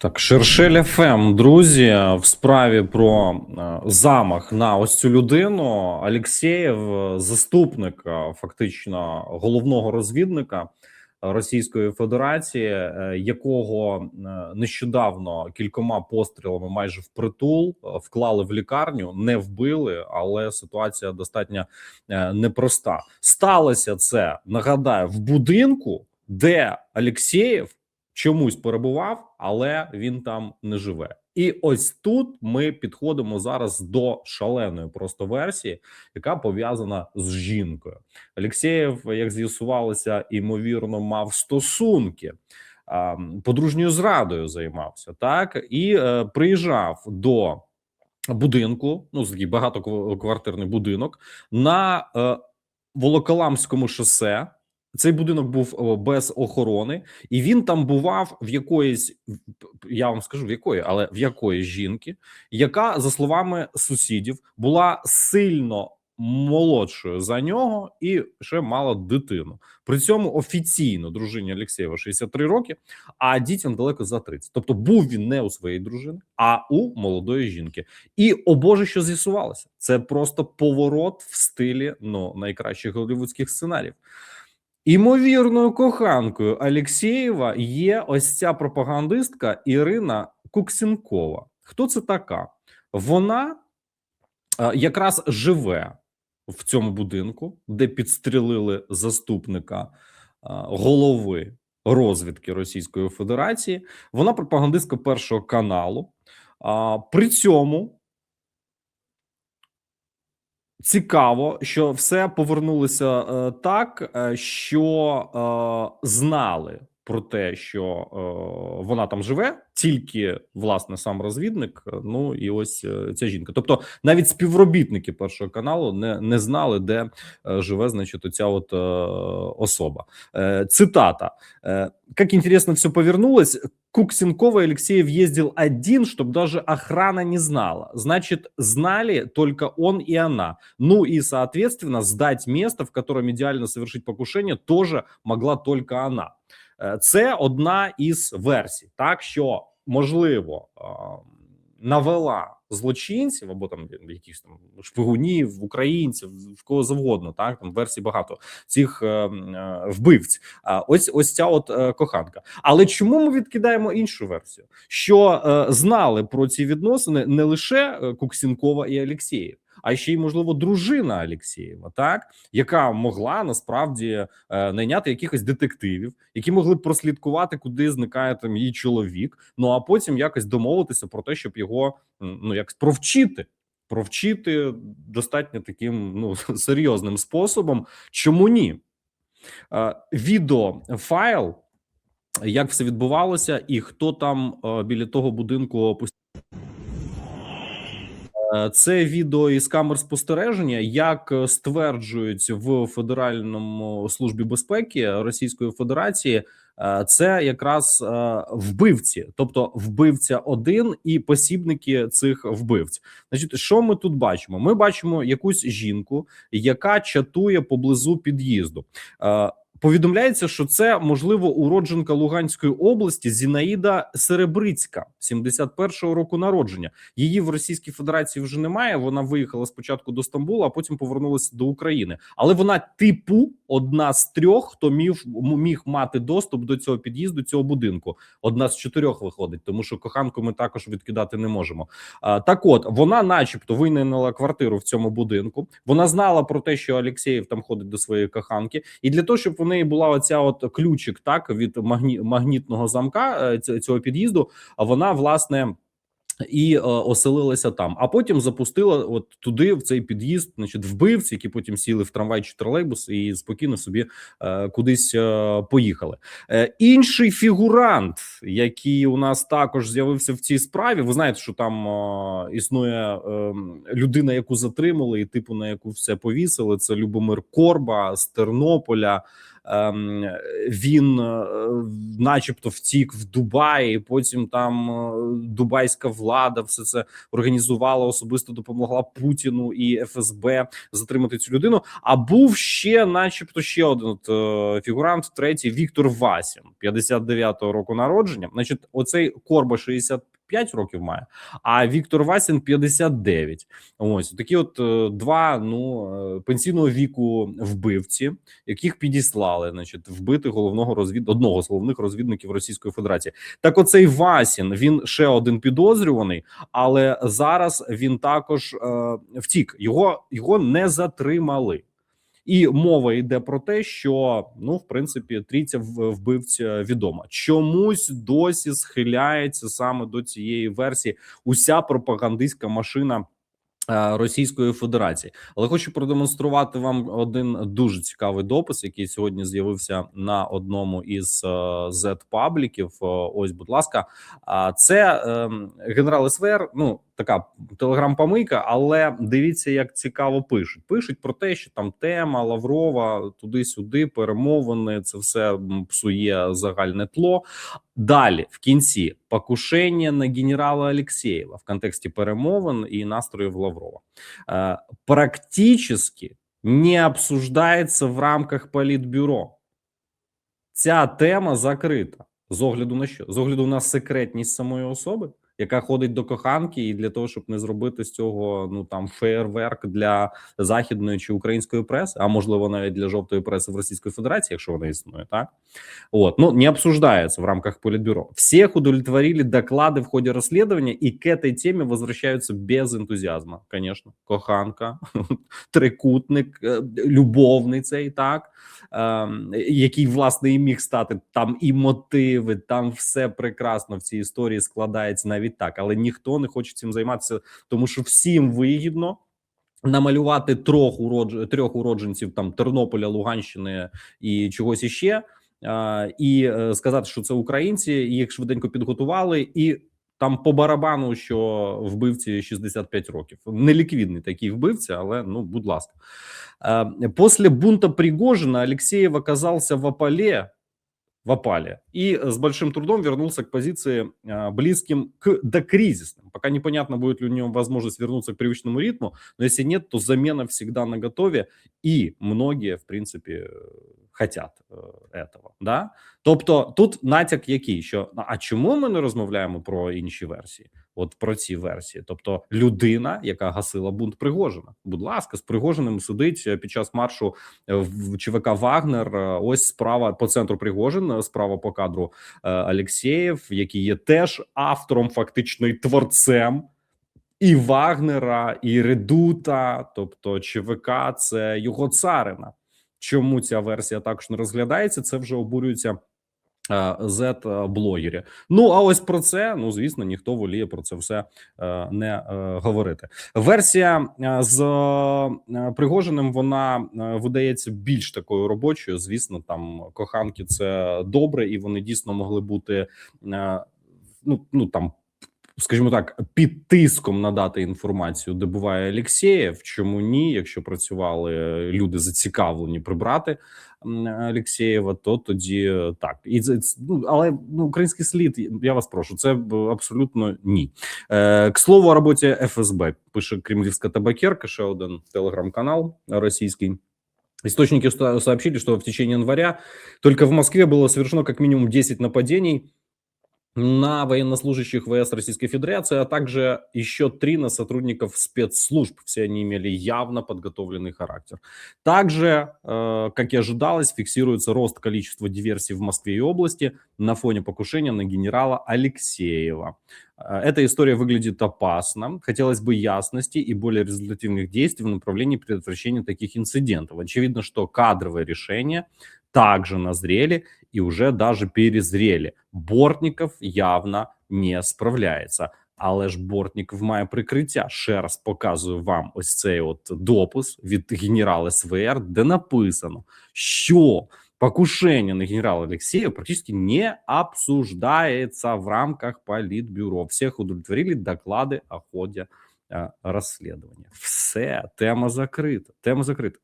Так, Шершель ФМ, друзі, в справі про е, замах на ось цю людину. Алєксєєв, е, заступник е, фактично головного розвідника Російської Федерації, якого нещодавно кількома пострілами майже впритул вклали в лікарню, не вбили, але ситуація достатньо непроста. Сталося це нагадаю в будинку, де Алєксєєв чомусь перебував, але він там не живе. І ось тут ми підходимо зараз до шаленої просто версії, яка пов'язана з жінкою. Олексєєв, як з'ясувалося, ймовірно, мав стосунки. Подружньою зрадою займався так і е, приїжджав до будинку. Ну, такий багатоквартирний будинок на е, Волоколамському шосе. Цей будинок був без охорони, і він там бував в якоїсь, я вам скажу в якої, але в якої жінки, яка, за словами сусідів, була сильно молодшою за нього і ще мала дитину. При цьому офіційно дружині Олексєєва 63 роки, а дітям далеко за 30. Тобто був він не у своєї дружини, а у молодої жінки. І о Боже, що з'ясувалося, це просто поворот в стилі ну найкращих голівудських сценаріїв. Імовірною коханкою Алєксєєва є ось ця пропагандистка Ірина Куксінкова. Хто це така? Вона е, якраз живе в цьому будинку, де підстрілили заступника е, голови розвідки Російської Федерації. Вона пропагандистка першого каналу. При цьому Цікаво, що все повернулося е, так, е, що е, знали про те, що е, вона там живе, тільки власне сам розвідник. е, Ну і ось е, ця жінка. Тобто, навіть співробітники першого каналу не, не знали, де живе, значить, оця от особа. Цитата: Как интересно все повернулось. Куксенкова Алексеев ездил один, чтобы даже охрана не знала. Значит, знали только он и она. Ну и, соответственно, сдать место, в котором идеально совершить покушение, тоже могла только она. Е, Це одна із версій, так що можливо е, навела злочинців або там якихось там шпигунів, українців, в кого завгодно, так там версій багато цих е, вбивць. Ось ось ця от коханка. Але чому ми відкидаємо іншу версію? Що знали про ці відносини не лише Куксінкова і Алєксєєв, а ще й можливо дружина Алєксєєва, так яка могла насправді е, найняти якихось детективів, які могли б прослідкувати, куди зникає там її чоловік. Ну а потім якось домовитися про те, щоб його ну якось провчити. Провчити достатньо таким ну серйозним способом. Чому ні? Е, відеофайл, як все відбувалося, і хто там е, біля того будинку Це відео із камер спостереження, як е, стверджують в Федеральному службі безпеки Російської Федерації. е, Це якраз е, вбивці, тобто вбивця один і посібники цих вбивць. Значить, що ми тут бачимо? Ми бачимо якусь жінку, яка чатує поблизу під'їзду. Повідомляється, що це можливо уродженка Луганської області Зінаїда Серебрицька, 71-го року народження. Її в Російській Федерації вже немає. Вона виїхала спочатку до Стамбула, а потім повернулася до України. Але вона, типу, одна з трьох, хто міг, міг мати доступ до цього під'їзду, цього будинку. Одна з чотирьох виходить, тому що коханку ми також відкидати не можемо. А, так, от вона, начебто, винайняла квартиру в цьому будинку. Вона знала про те, що Алєксєєв там ходить до своєї коханки, і для того, щоб неї була оця от ключик, так від магні, магнітного замка е, цього під'їзду, а вона власне. І е, оселилася там, а потім запустила от туди, в цей під'їзд, значить, вбивці, які потім сіли в трамвай чи тролейбус і спокійно собі е, кудись е, поїхали. Е, інший фігурант, який у нас також з'явився в цій справі. Ви знаєте, що там е, існує е, людина, яку затримали, і типу на яку все повісили. Це Любомир Корба з Тернополя. Ем, він, е, начебто, втік в Дубаї. Потім там е, дубайська влада все це організувала, особисто допомогла Путіну і ФСБ затримати цю людину. А був ще, начебто, ще один от, е, фігурант, третій Віктор Васін, 59-го року народження. Значить, оцей Корба 65 років має, а Віктор Васін 59. Ось такі, от е, два ну е, пенсійного віку вбивці, яких підіслали, значить, вбити головного розвід одного з головних розвідників Російської Федерації. Так, оцей Васін він ще один підозрюваний, але зараз він також е, втік. Його його не затримали. І мова йде про те, що ну, в принципі, трійця вбивця відома. Чомусь досі схиляється саме до цієї версії уся пропагандистська машина. е, Російської Федерації, але хочу продемонструвати вам один дуже цікавий допис, який сьогодні з'явився на одному із z пабліків. Ось, будь ласка, це ем, генерал СВР. Ну така телеграм-помийка, але дивіться, як цікаво пишуть. Пишуть про те, що там тема Лаврова туди-сюди, перемовини. Це все псує загальне тло. Далі в кінці покушення на генерала Алексєєва в контексті перемовин і настроїв Лаврова. Е, практически не обсуждається в рамках політбюро. Ця тема закрита. З огляду на що? З огляду на секретність самої особи, яка ходить до коханки, і для того, щоб не зробити з цього ну там фейерверк для західної чи української преси, а можливо навіть для жовтої преси в Російської Федерації, якщо вона існує, так вот, ну не обсуждается в рамках Политбюро. Всех удовлетворили доклады в ходе расследования, и к этой теме возвращаются без энтузиазма. Конечно, коханка, трикутник, е, любовний цей так, ем, який власне і міг стати там і мотиви, там все прекрасно в цій історії складається навіть так, але ніхто не хоче цим займатися, тому що всім вигідно. Намалювати трьох уродж... трьох уродженців там Тернополя, Луганщини і чогось іще, а, і е, сказати, що це українці, їх швиденько підготували, і там по барабану, що вбивці 65 років. Неліквідний такий вбивця, але ну, будь ласка. Е, После бунта Пригожина Алексеев оказался в опале, в опале и с большим трудом вернулся к позиции близким к докризисным. Пока непонятно, будет ли у него возможность вернуться к привычному ритму, но если нет, то замена всегда на готове, и многие, в принципе, э, хотят е, этого. Да? Тобто тут натяк який, що а чому ми не розмовляємо про інші версії? От про ці версії, тобто людина, яка гасила бунт Пригожина, будь ласка, з Пригожиним сидить е, під час маршу е, в ЧВК Вагнер. е, Ось справа по центру Пригожин, е, справа по кадру е, Алєксєєв, який є теж автором, фактично і творцем. і Вагнера, і Редута, тобто ЧВК, це його царина. Чому ця версія також не розглядається? Це вже обурюється Z-блогері. Ну а ось про це ну звісно ніхто воліє про це все е, не е, говорити. Версія е, з е, Пригожиним вона е, видається більш такою робочою. Звісно, там коханки це добре, і вони дійсно могли бути е, ну, ну там. Скажімо так, під тиском надати інформацію, де буває Алєксєєв. Чому ні? Якщо працювали люди зацікавлені прибрати м, то тоді е, так. І це- ну, але ну, український слід, я вас прошу, це абсолютно ні. Е, к слову, о роботі ФСБ пише Кремлівська табакерка, ще один телеграм-канал російський. Источники сообщили, что в течение января только в Москве было совершено как минимум 10 нападений на военнослужащих ВС Российской Федерации, а также еще три на сотрудников спецслужб. Все они имели явно подготовленный характер. Также, э, как и ожидалось, фиксируется рост количества диверсий в Москве и области на фоне покушения на генерала Алексеева. Э, Эта история выглядит опасно. Хотелось бы ясности и более результативных действий в направлении предотвращения таких инцидентов. Очевидно, что кадровые решения также назрели и уже даже перезрели. Бортников явно не справляється. Але ж Бортніков має прикриття. Ще раз показую вам ось цей от допис від генерала СВР, де написано, що покушение на генерала Алексея практически не обсуждается в рамках Политбюро. Всех удовлетворили доклады о ходе э, расследования. Все, тема закрита. Тема закрита.